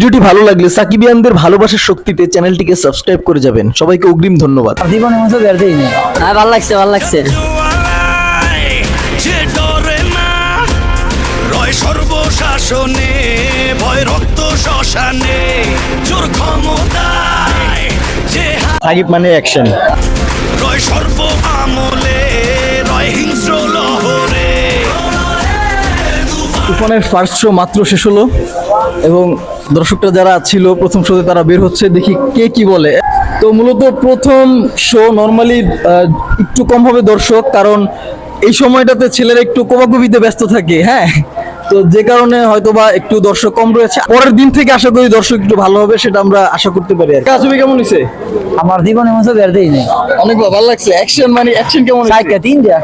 ভিডিওটি ভালো লাগলে সাকিবিয়ানদের ভালোবাসার শক্তিতে চ্যানেলটিকে সাবস্ক্রাইব করে যাবেন। সবাইকে অগ্রিম ধন্যবাদ। মতো হ্যাঁ ভালো লাগছে ভালো লাগছে। সর্বশাসনে ভয় রক্ত শ্মশানে জোর ক্ষমতায় যে সাকিব মানে অ্যাকশন রয় সর্ব আমলে রয় হিংস্র লহরে। তুফানের ফার্স্ট শো মাত্র শেষ হলো এবং দর্শকরা যারা ছিল প্রথম শোতে তারা বের হচ্ছে, দেখি কে কি বলে। তো মূলত প্রথম শো নর্মালি একটু কম হবে দর্শক, কারণ এই সময়টাতে ছেলেরা একটু কবাকবিতে ব্যস্ত থাকে হ্যাঁ? তো যে কারণে হয়তো বা একটু দর্শক কম রয়েছে। পরের দিন থেকে আশা করি দর্শক একটু ভালো হবে সেটা আমরা আশা করতে পারি আর ছবি কেমন হয়েছে আমার জীবনের মতো বের দিই না অনেক ভালো লাগছে। অ্যাকশন মানে অ্যাকশন কেমন? সাইকা তিন যা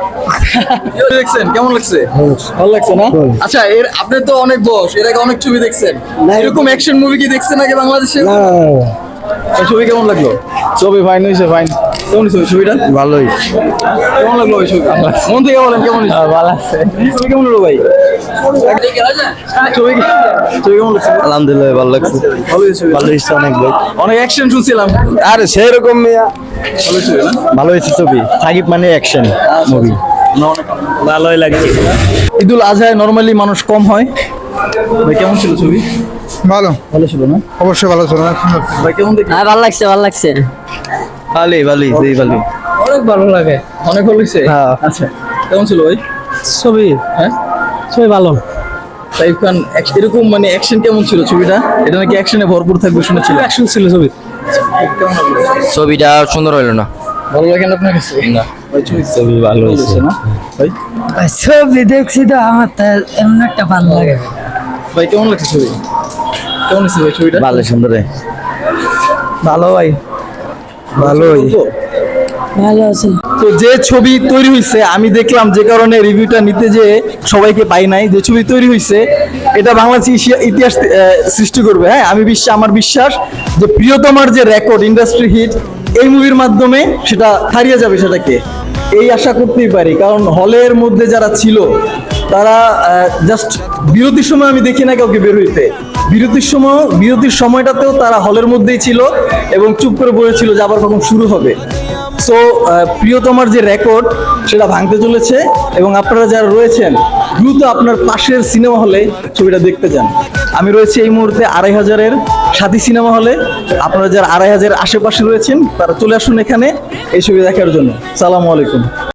দেখছেন কেমন লাগছে? ভালো লাগছে না? আচ্ছা এর আপনি তো অনেক বয়স এর আগে অনেক ছবি দেখছেন। এরকম অ্যাকশন মুভি কি দেখছেন আগে বাংলাদেশে? এই ছবি কেমন লাগল? ছবি ফাইন হয়েছে ফাইন কেমন হয়েছে ওই ছবিটা? ভালোই। কেমন লাগল ওই ছবি? মন থেকে বলেন কেমন হয়েছে? ভালো লাগছে ছবি কেমন হলো ভাই? ছবি ছবি কেমন লাগছে আলহামদুলিল্লাহ ভালো লাগছে। ভালো হয়েছে ভালো হয়েছে অনেক ভাই। অনেক অ্যাকশন শুনছিলাম। আরে সেরকম মিয়া। ভালো ছবি না? ভালো হয়েছে ছবি। সাকিব মানে অ্যাকশন মুভি ভালোই লাগছে। ঈদুল আজহায় নর্মালি মানুষ কম হয়। ভাই কেমন ছিল ছবি? ভালো। ভালো ছিল না? অবশ্যই ভালো ছিল। না ভাই কেমন দেখি হ্যাঁ ভালো লাগছে ভালো লাগছে। ভালোই ভালোই সেই ভালোই। অনেক ভালো লাগে অনেক ভালো লাগছে। হ্যাঁ। আচ্ছা কেমন ছিল ভাই? ছবি। হ্যাঁ? ছবি ভালো। সাইফ খান এরকম মানে অ্যাকশন কেমন ছিল ছবিটা? এটা নাকি অ্যাকশনে ভরপুর থাকবে শুনেছিল অ্যাকশন ছিল ছবি। ছবিটা সুন্দর হইল না। ভালো লাগে না আপনার কাছে? না। ছবি ছবি ভালো হয়েছে। না? ভাই ছবি দেখছি তো আমার তো এমন একটা ভালো লাগে। ভাই কেমন লাগছে ছবি? কেমন লাগছে ভাই ছবিটা? ভালো সুন্দর। ভালো ভাই। ভালোই। ভালো আছে তো যে ছবি তৈরি হয়েছে আমি দেখলাম যে কারণে রিভিউটা নিতে যে সবাইকে পাই নাই যে ছবি তৈরি হয়েছে এটা বাংলাদেশ ইতিহাস সৃষ্টি করবে। হ্যাঁ আমি বিশ্বাস আমার বিশ্বাস যে প্রিয়তমার যে রেকর্ড ইন্ডাস্ট্রি হিট এই মুভির মাধ্যমে সেটা হারিয়ে যাবে সেটাকে। এই আশা করতেই পারি। কারণ হলের মধ্যে যারা ছিল তারা জাস্ট বিরতির সময় আমি দেখি না কাউকে বের হইতে। বিরতির সময় বিরতির সময়টাতেও তারা হলের মধ্যেই ছিল। এবং চুপ করে বলেছিল যে আবার কখন শুরু হবে। সো প্রিয়তমার যে রেকর্ড সেটা ভাঙতে চলেছে এবং আপনারা যারা রয়েছেন, দ্রুত আপনার পাশের সিনেমা হলে ছবিটা দেখতে যান। আমি রয়েছি এই মুহূর্তে আড়াই হাজারের সাথী সিনেমা হলে আপনারা যারা আড়াই হাজার আশেপাশে রয়েছেন, তারা চলে আসুন এখানে এই ছবি দেখার জন্য। সালামু আলাইকুম।